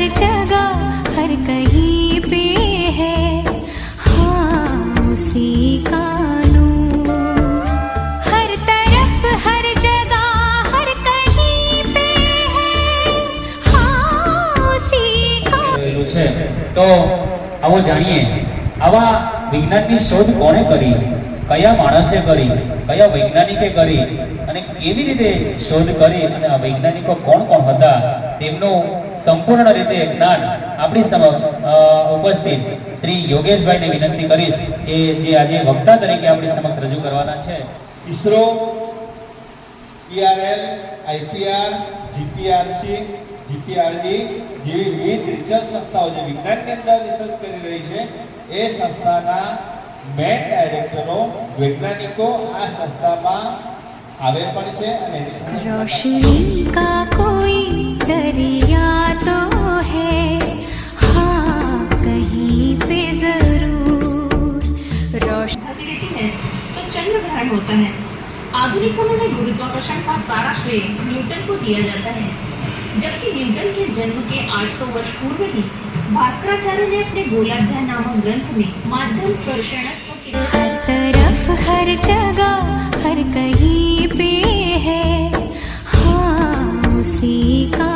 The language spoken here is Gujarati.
हर जगह हर कहीं पे है हाँ उसी का नूर हर तरफ हर जगह हर कहीं पे है हाँ उसी का રહેલું છે તો આવો જાણીએ આવા વિજ્ઞાનની શોધ કોણે કરી કયા માણસે કરી કયા વૈજ્ઞાનિકે કરી અને કેવી રીતે શોધ કરી અને આ વૈજ્ઞાનિકો કોણ કોણ હતા તેમનું સંપૂર્ણ રીતે જ્ઞાન આપણી સમક્ષ ઉપસ્થિત શ્રી યોગેશભાઈને વિનંતી કરીશ કે જે આજે વક્તા તરીકે આપણી સમક્ષ રજૂ કરવાના છે. ISRO PRL IPR GPRC GPRD જેવી વિવિધ રિસર્ચ સંસ્થાઓ જે વિજ્ઞાનની અંદર રિસર્ચ કરી રહી છે એ સંસ્થાના મેન ડાયરેક્ટરો વૈજ્ઞાનિકો આ સંસ્થામાં આવે પણ છે અને એની आती है तो चंद्र ग्रहण होता है। आधुनिक समय में गुरुत्वाकर्षण का सारा श्रेय न्यूटन को दिया जाता है। जबकि न्यूटन के जन्म के 800 वर्ष पूर्व ही भास्कराचार्य ने अपने गोलाध्याय नामक ग्रंथ में माध्यम हर तरफ़ हर जगह, हर कहीं पे है। हाँ उसी का